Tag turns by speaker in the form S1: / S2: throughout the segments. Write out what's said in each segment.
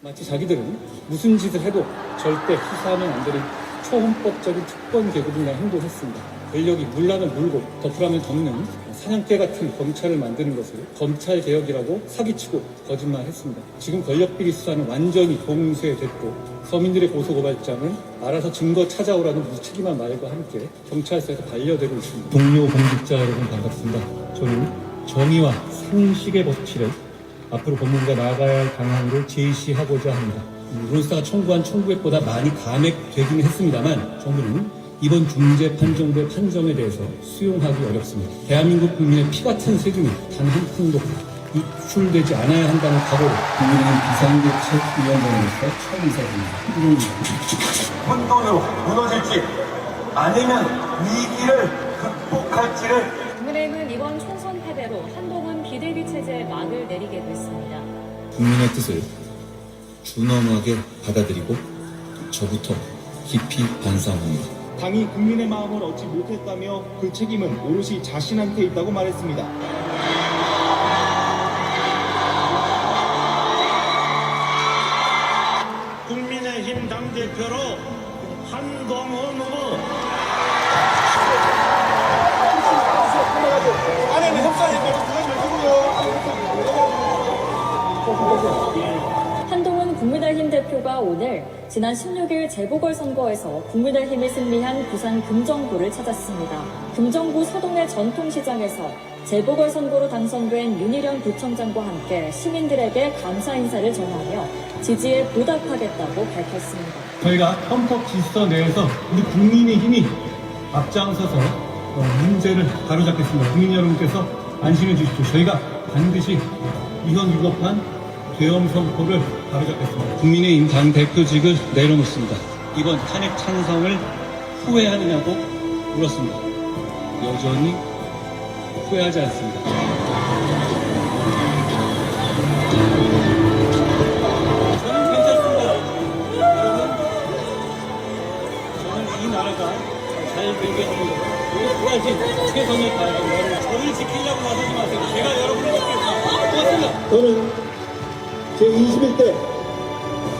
S1: 마치 자기들은 무슨 짓을 해도 절대 수사하면 안 되는 초헌법적인 특권 계급이나 행동했습니다. 권력이 물라면 물고 덮으라면 덮는 사냥개 같은 검찰을 만드는 것을 검찰 개혁이라고 사기치고 거짓말했습니다. 지금 권력 비리 수사는 완전히 봉쇄됐고 서민들의 고소고발장은 알아서 증거 찾아오라는 무책임한 말과 함께 경찰서에서 반려되고 있습니다. 동료 공직자 여러분 반갑습니다. 저는 정의와 상식의 법치를 앞으로 법무부가 나아가야 할 방향으로 제시하고자 합니다. 우론스타가 청구한 청구액보다 많이 감액되긴 했습니다만 정부는 이번 중재 판정부의 판정에 대해서 수용하기 어렵습니다. 대한민국 국민의 피 같은 세금이 단 한 푼도 유출되지 않아야 한다는 각오로 국민의힘 비상대책위원장으로서 처음 인사드립니다.
S2: 혼돈으로 무너질지 아니면 위기를 극복할지를
S3: 국민의힘은 이번 총선 패배로 한동훈 비대위 체제에 막을 내리게 됐습니다.
S4: 국민의 뜻을 준엄하게 받아들이고 저부터 깊이 반성합니다.
S5: 당이 국민의 마음을 얻지 못했다며 그 책임은 오롯이 자신한테 있다고 말했습니다.
S6: 국민의힘 당대표로 한동훈 후보
S3: 한동훈 국민의힘 대표가 오늘 지난 16일 재보궐선거에서 국민의힘이 승리한 부산 금정구를 찾았습니다. 금정구 서동의 전통시장에서 재보궐선거로 당선된 윤희련 구청장과 함께 시민들에게 감사 인사를 전하며 지지에 보답하겠다고 밝혔습니다.
S1: 저희가 헌법 질서 내에서 우리 국민의 힘이 앞장서서 어, 문제를 바로잡겠습니다. 국민 여러분께서 안심해 주십시오. 저희가 반드시 이건 유법한 계엄 선포를 바로잡겠습니다. 국민의힘 당 대표직을 내려놓습니다. 이번 탄핵 찬성을 후회하느냐고 물었습니다. 여전히 후회하지 않습니다. 저는 괜찮습니다. 여러분, 저는 이 나라가 잘 되게 하는 도와진 최선을 다하는 여러분 저를 지키려고 나서지 마세요. 제가 여러분을 지키겠습니다. 저는 제21대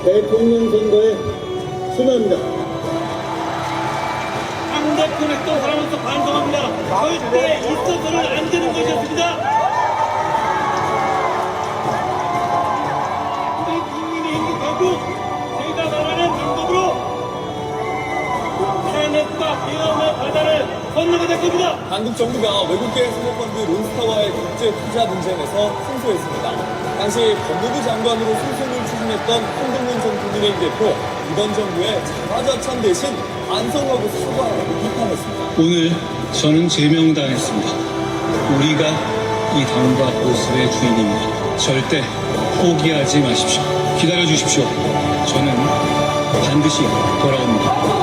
S1: 대통령 선거에 출마합니다. 당 대표를 또 사람으로서 반성합니다. 절대 있어서는 안 되는 것이었습니다. 말하는 방법으로 바다를 건너게 될 겁니다.
S7: 한국 정부가 외국계 선거펀드 론스타와의 국제 투자 분쟁에서 승소했습니다. 당시 법무부 장관으로 소송을 추진했던 한동훈 전 국민의힘 대표 이번 정부의 자화자찬 대신 반성하고 사과하고 비판했습니다.
S1: 오늘 저는 제명당했습니다. 우리가 이 당과 보수의 주인입니다. 절대 포기하지 마십시오. 기다려 주십시오. 저는 반드시 돌아옵니다.